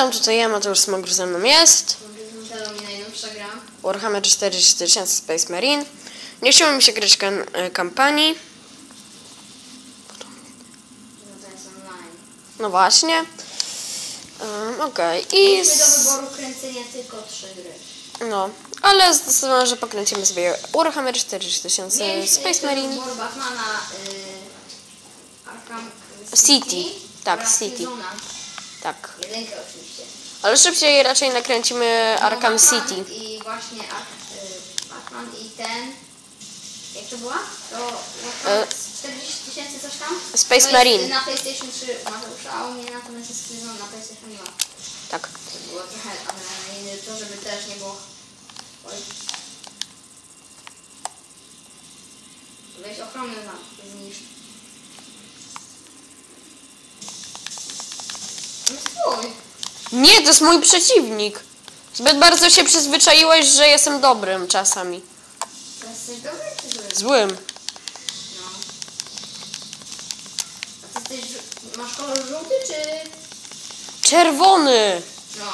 Tam tutaj ja, Mateusz Smogr ze mną jest. Warhammer 4000 Space Marine. Nie chciało mi się grać kan- e, kampanii. No właśnie. Um, Okej. I... Mieliśmy do wyboru kręcenia tylko trzy gry. No. Ale zdecydowałam, że pokręcimy sobie Warhammer 4000 Mieliśmy Space jeszcze Marine. wybór Batmana y, Arkham City. Tak, oraz City. Killzona. Tak. Jedynkę oczywiście. Ale szybciej raczej nakręcimy Arkham No, Batman City. I właśnie Ark- y, Batman i ten... Jak to była? To E, 40 tysięcy coś tam? Space to Marine. na PlayStation 3 Mateusza, a u mnie natomiast jest Killzone na PlayStation 2. Tak. To było trochę adrenaliny, to żeby też nie było... Oj. Weź ochronę na Nie, to jest mój przeciwnik. Zbyt bardzo się przyzwyczaiłeś, że jestem dobrym czasami. Jesteś dobry czy zły? Złym. No. A ty jesteś, masz kolor żółty czy... Czerwony. No.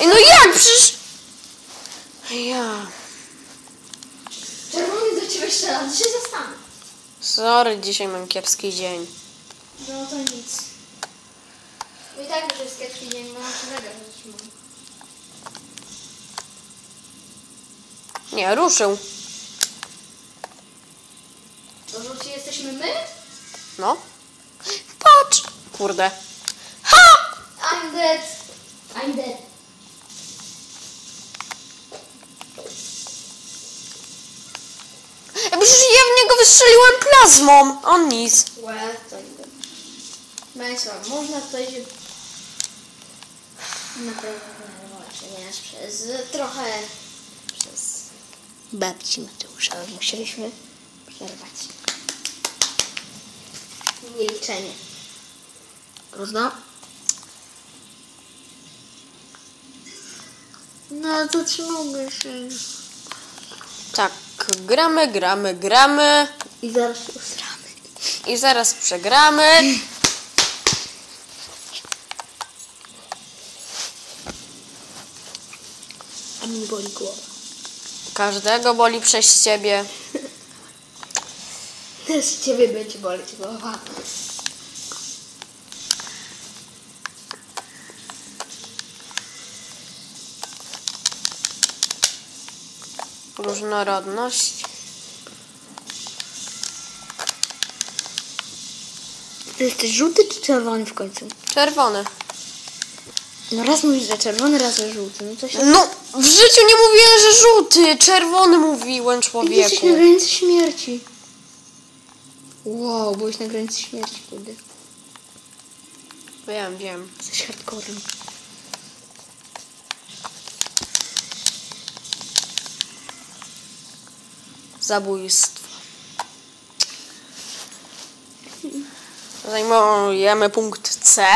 Ej, no jak? Przecież... Ja... Czerwony do ciebie strzela, się zastanę. Sorry, dzisiaj mam kiepski dzień. No to nic. No i tak już jest kiepski dzień, bo się zegar zatrzymał. Nie, ruszył. To żółci jesteśmy my? No. Patrz. Kurde. Ha! I'm dead. I'm dead. Ej, Przecież ja w niego wystrzeliłem plazmą. On nic. Well, to nie wiem. Państwo, można tutaj się... Na pewno właśnie nie jest przez trochę... Przez babci Mateusza musieliśmy przerwać milczenie. Prawda? No to mogę się... Tak, gramy, gramy, gramy. I zaraz usramy. I zaraz przegramy. Mi boli głowa. Każdego boli przez ciebie. Też ciebie będzie boleć głowa. Różnorodność. Ty jesteś żółty czy czerwony w końcu? Czerwony. No raz mówisz, że czerwony, raz, że żółty. No się... No, w życiu nie mówiłem, że żółty. Czerwony mówiłem Jesteś człowieku. na granicy śmierci. Wow, byłeś na granicy śmierci, kurde. Wiem, wiem. Jesteś hardcorem. Zabójstwo. Zajmujemy punkt C.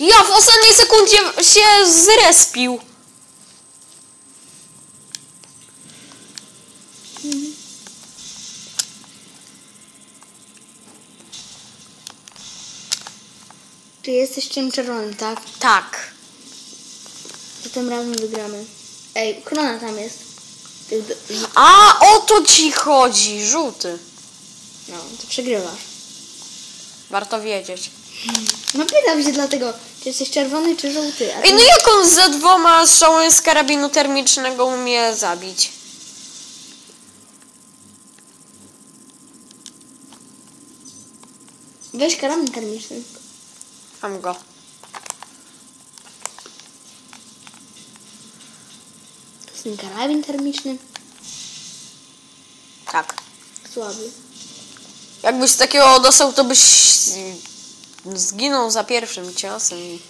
Ja w ostatniej sekundzie się zrespił. Ty jesteś czym czerwonym, tak? Tak. To tym razem wygramy. Ej, krona tam jest. A, o to ci chodzi. Żółty. no, to przegrywasz. Warto wiedzieć. No pytam się dlatego, czy jesteś czerwony czy żółty. A Ej, no jak on za dwoma strzałami z karabinu termicznego umie zabić? Weź karabin termiczny. Mam go. To jest ten karabin termiczny. Tak. Słaby. Jakbyś takiego dostał, to byś zginął za pierwszym ciosem i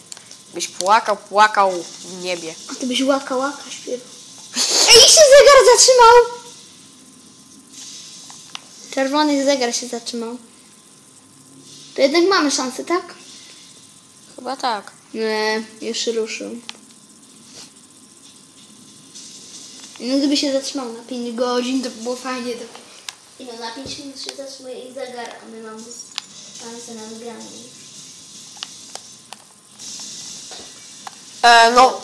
byś płakał, płakał w niebie. A ty byś łaka łaka śpiewał. Ej, się zegar zatrzymał! Czerwony zegar się zatrzymał. To jednak mamy szansę, tak? Chyba tak. Nie, jeszcze ruszył. No gdyby się zatrzymał na 5 godzin, to by było fajnie. To... I no na 5 minut się zatrzymuje ich zegar, a my mamy szansę na wygranie. E, no,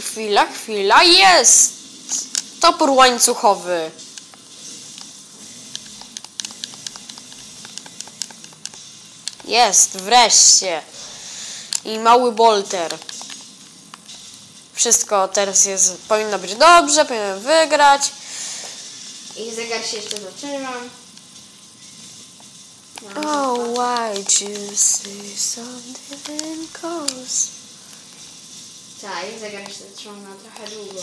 chwila, chwila, jest! Topór łańcuchowy. Jest, wreszcie. I mały bolter. Wszystko teraz jest, powinno być dobrze, powinien wygrać. Ich zegar się jeszcze zatrzyma. Oh, why you say something close? Tak, zegar się zatrzyma na trochę długo.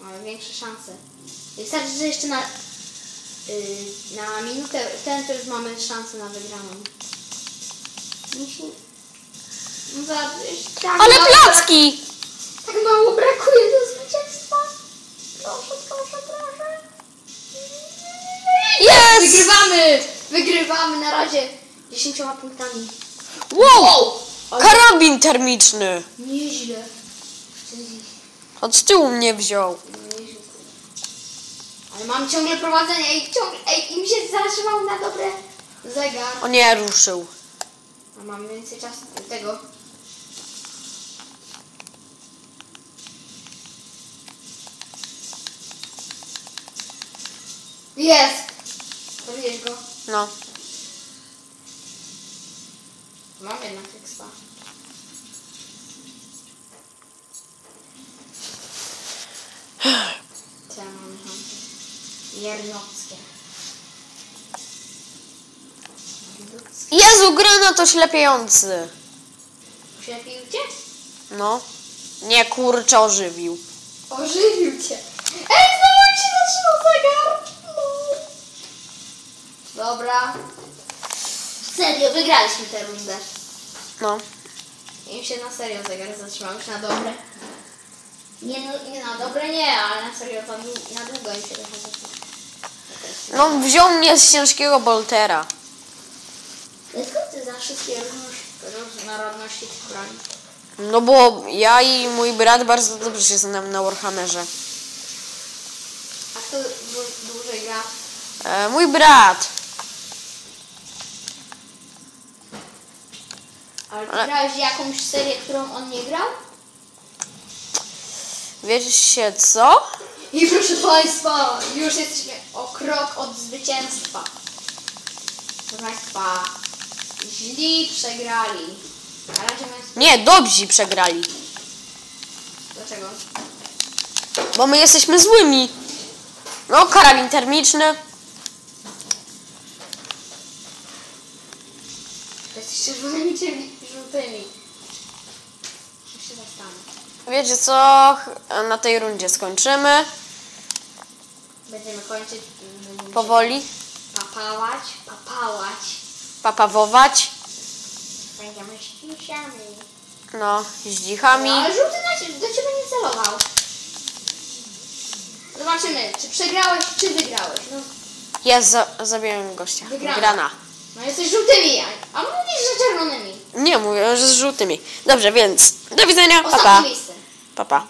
Mamy większe szanse. Wystarczy, że jeszcze na, yy, na minutę ten to już mamy szansę na wygraną. Musi... No tak Ale mało placki! brak- Tak mało brakuje do zwycięstwa. Proszę, proszę, proszę. Jest! Wygrywamy! Wygrywamy na razie 10 punktami. Wow! Karabin termiczny! Nieźle. Od tyłu mnie wziął. Nieźle. Ale mam ciągle prowadzenie i ciągle, ej, im się zatrzymał na dobre zegar. O nie, ruszył. A mam więcej czasu do tego. Jest! Powiesz go. No. Mam jednak expa. Co ja mam? Jernockie. Jezu, granat oślepiający. Przepił cię? No. Nie, kurczę, ożywił. Ożywił cię. Ej, znowu mi się zatrzymał zegar! Dobra. Serio, wygraliśmy tę rundę. No. Im się na serio zegar zatrzymał już na dobre. Nie, no, nie na dobre nie, ale na serio tam dłu- na długo im się trochę zatrzymał. No, wziął mnie z ciężkiego boltera. Skąd ty za wszystkie różnorodności, różnorodności tych broni? No bo ja i mój brat bardzo dobrze się znamy na Warhammerze. A kto dłu- dłużej gra? E, mój brat. Ale grałeś jakąś serię, którą on nie grał? Wiecie co? I proszę Państwa, już jesteśmy o krok od zwycięstwa. Proszę Państwa, źli przegrali. Na razie my... Nie, dobrzy przegrali. Dlaczego? Bo my jesteśmy złymi. No, karabin termiczny. Jesteście żółtymi czy żółtymi? Już się. Wiecie co? Na tej rundzie skończymy. Będziemy kończyć. Będziemy Powoli. Papałać, papałać. Papawować. Będziemy ścisiami. No, z dzichami. Ale żółty na ciebie, do ciebie nie celował. Zobaczymy, czy przegrałeś, czy wygrałeś. No, Jest, za, zabiłem gościa. Wygrana. Wygrana. no jesteś żółtymi, a mówisz, że czerwonymi. Nie, mówię, że z żółtymi. Dobrze, więc do widzenia. Pa, Ostatnie pa. miejsce. Pa, pa.